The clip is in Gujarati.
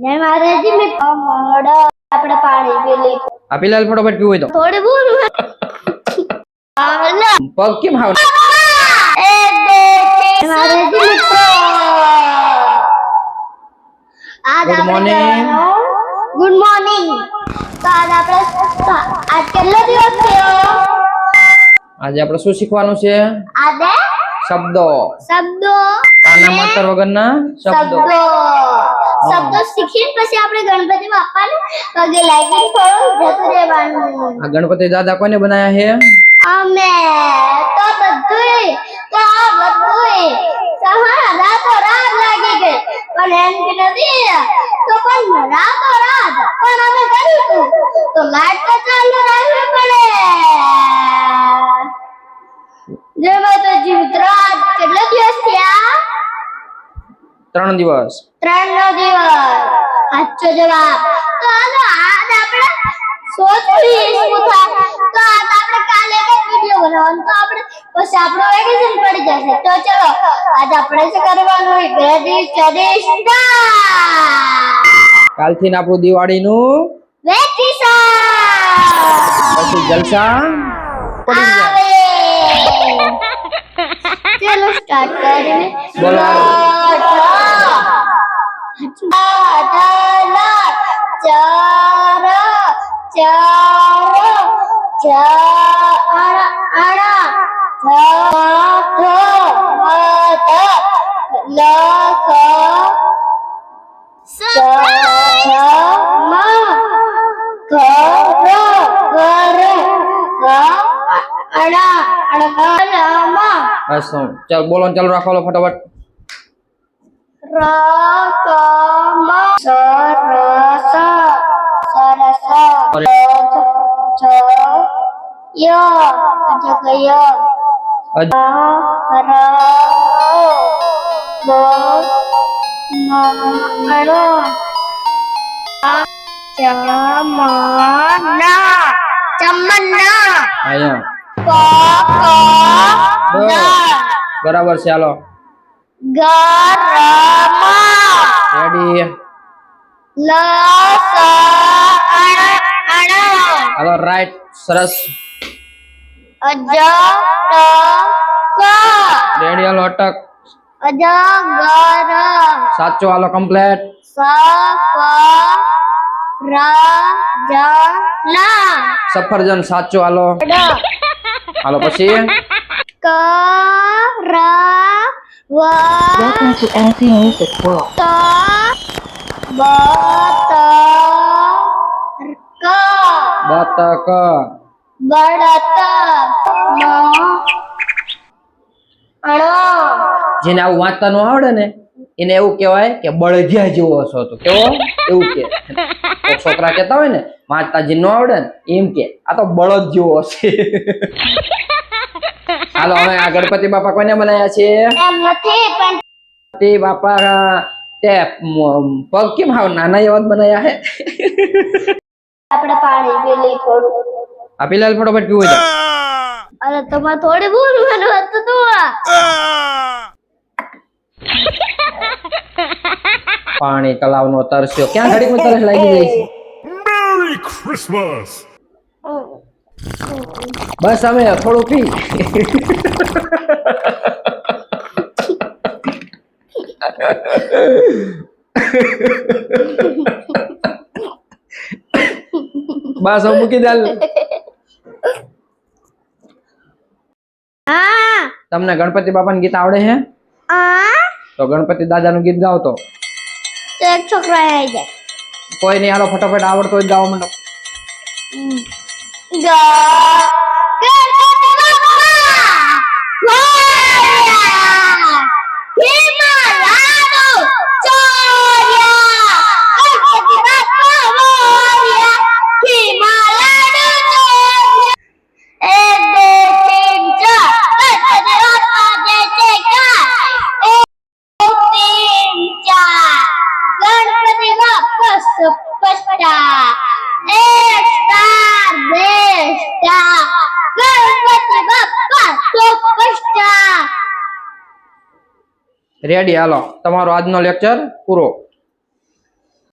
જય માતાજી મે મોડો આપણે પાણી પી લઈ આ પીલાલ ફટોફટ પીવું હોય તો. થોડું બોલ. હાલો. પગ કેમ હાવ એ દેખે માતાજી મિત્રો આજ ગુડ મોર્નિંગ ગુડ મોર્નિંગ તો આજ આપણે આજ કેટલો દિવસ થયો? આજે આપણે શું શીખવાનું છે? આજે? શબ્દો. શબ્દો. કાના માતર વગરના શબ્દો. શબ્દો શબ્દો શીખીને પછી આપણે ગણપતિ બાપાને પગે લાગીને થોડું જતું રહેવાનું. આ ગણપતિ દાદા કોને બનાયા છે અમે તો બધુંય તો આ બધુંય. સહા રાતો રાત લાગી ગઈ પણ એમ કે નથી તો પણ રાતો રાત. પણ અમે કર્યું તો. લાઈટ તો ચાલુ રાખવી ત્રણ દિવસ. ત્રણ નો દિવસ. સાચો જવાબ. તો હાલો આજ આપણે સોચવી શું થાય. તો આજ આપણે કાલે એક વિડિયો બનાવવાનો. તો આપણે પછી આપણો વેકેશન પડી જશે. તો ચલો આજ આપણે શું કરવાનું સ્ટડી સ્ટાર્ટ કાલથી ને આપણું દિવાળીનું વેકેશન! પછી જલસા પડી જાય. ચલો સ્ટાર્ટ કરીએ બોલો. બસ ચાલ બોલો ને ચાલુ રાખો લો ફટાફટ રકમ સરસ સરસ જ ય અજગય અજ- ર બ મણો ચમના ચમના અહીંયા ક ક બરાબર છે હાલો ગરમ રેડી લસણ હાલો રાઈટ સરસ અજટક રેડી હાલો અટક અજગર સાચો હાલો કમ્પ્લેટ સફરજના સફરજન સાચો હાલો હાલો પછી કરવ Welcome to NC Music World. બતક બળત મ અણો જેને આવું વાંચતા નો આવડે ને, એને એવું કહેવાય કે બળદિયા જેવો હશો તો. કેવો? એવું કે. છોકરા કહેતા હોય ને, વાંચતા જે ન આવડે ને, એમ કે, આ તો બળદ જેવો હશે. હાલો હવે આ ગણપતિ બાપા કોને બનાવ્યા છે? એમ નથી પણ તે બાપા તે પગ કેમ હાવ નાના એવા બનાવ્યા હે? આપણે પાણી પી લઈ થોડું. આ પેલા ફટોફટ પીવું છે. અરે તમારે થોડી બોલવાનું હતું તો. પાણી તલાવનો તરસ્યો. ક્યાં તરસ લાગી જાય છે? Merry Christmas! બસ અમે થોડું પી. બસ હું મૂકી દે. હા. તમને ગણપતિ બાપાનું ગીત આવડે છે તો ગણપતિ દાદાનું ગીત ગાવ તો. એક છોકરા આવી જાય. કોઈ નહીં હાલો ફટાફટ આવડતો હોય ગાવા માંડો. ગા ગણપતિ બાપ્પા મોરયા હિમાલયાનો ચોર્યા ગણપતિ બાપ્પા મોરયા હિમાલયાનો ચોર્યા એક બે ત્રણ ચાર ગણપતિ બાપ્પા જય જયકાર એક ત્રણ ચાર ગણપતિ બાપ્પા સુપરસ્ટાર એક સ્ટાર બે star Ganpati Bappa superstar ready હાલો. તમારો આજનો લેક્ચર પૂરો.